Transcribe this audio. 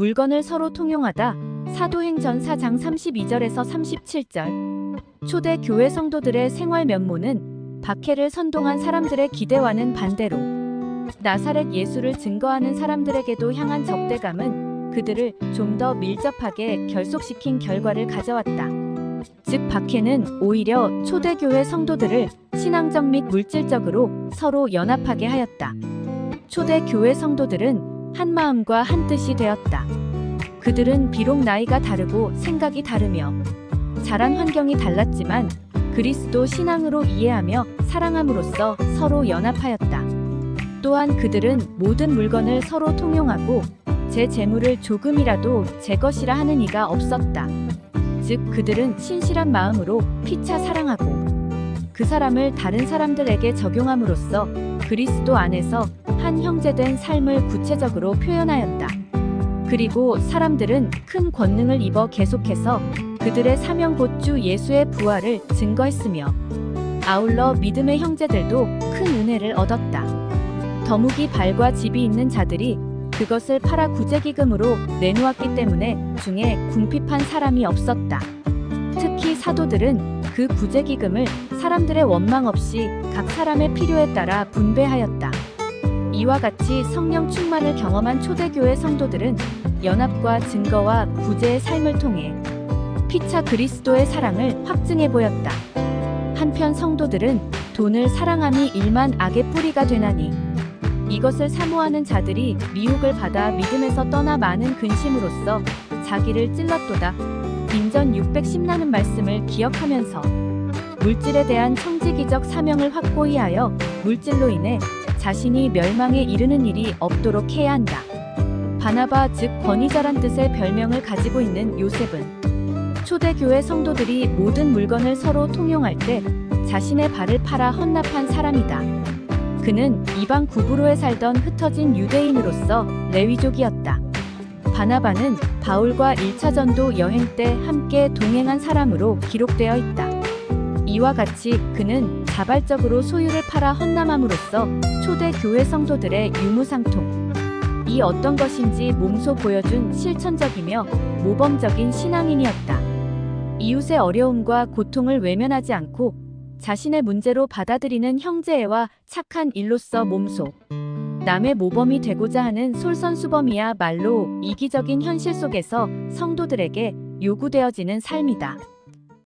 물건을 서로 통용하다. 사도행전 4장 32절에서 37절. 초대 교회 성도들의 생활 면모는 박해를 선동한 사람들의 기대와는 반대로 나사렛 예수를 증거하는 사람들에게도 향한 적대감은 그들을 좀 더 밀접하게 결속시킨 결과를 가져왔다. 즉 박해는 오히려 초대교회 성도들을 신앙적 및 물질적으로 서로 연합하게 하였다. 초대교회 성도들은 한 마음과 한 뜻이 되었다. 그들은 비록 나이가 다르고 생각이 다르며 자란 환경이 달랐지만 그리스도 신앙으로 이해하며 사랑함으로써 서로 연합하였다. 또한 그들은 모든 물건을 서로 통용하고 제 재물을 조금이라도 제 것이라 하는 이가 없었다. 즉 그들은 신실한 마음으로 피차 사랑하고 그 사람을 다른 사람들에게 적용함으로써 그리스도 안에서 한 형제된 삶을 구체적으로 표현하였다. 그리고 사람들은 큰 권능을 입어 계속해서 그들의 사명 곧 주 예수의 부활을 증거했으며 아울러 믿음의 형제들도 큰 은혜를 얻었다. 더욱이 발과 집이 있는 자들이 그것을 팔아 구제기금으로 내놓았기 때문에 중에 궁핍한 사람이 없었다. 특히 사도들은 그 구제기금을 사람들의 원망 없이 각 사람의 필요에 따라 분배하였다. 이와 같이 성령 충만을 경험한 초대교회 성도들은 연합과 증거와 구제의 삶을 통해 피차 그리스도의 사랑을 확증해 보였다. 한편 성도들은 돈을 사랑함이 일만 악의 뿌리가 되나니 이것을 사모하는 자들이 미혹을 받아 믿음에서 떠나 많은 근심으로써 자기를 찔렀도다. 빈전 610라는 말씀을 기억하면서 물질에 대한 청지기적 사명을 확고히 하여 물질로 인해 자신이 멸망에 이르는 일이 없도록 해야 한다. 바나바 즉 권위자란 뜻의 별명을 가지고 있는 요셉은 초대교회 성도들이 모든 물건을 서로 통용할 때 자신의 발을 팔아 헌납한 사람이다. 그는 이방 구부로에 살던 흩어진 유대인으로서 레위족이었다. 바나바는 바울과 1차 전도 여행 때 함께 동행한 사람으로 기록되어 있다. 이와 같이 그는 자발적으로 소유를 팔아 헌남함으로써 초대 교회 성도들의 유무상통 이 어떤 것인지 몸소 보여준 실천적이며 모범적인 신앙인이었다. 이웃의 어려움과 고통을 외면하지 않고 자신의 문제로 받아들이는 형제애와 착한 일로서 몸소 남의 모범이 되고자 하는 솔선수범이야 말로 이기적인 현실 속에서 성도들에게 요구되어지는 삶이다.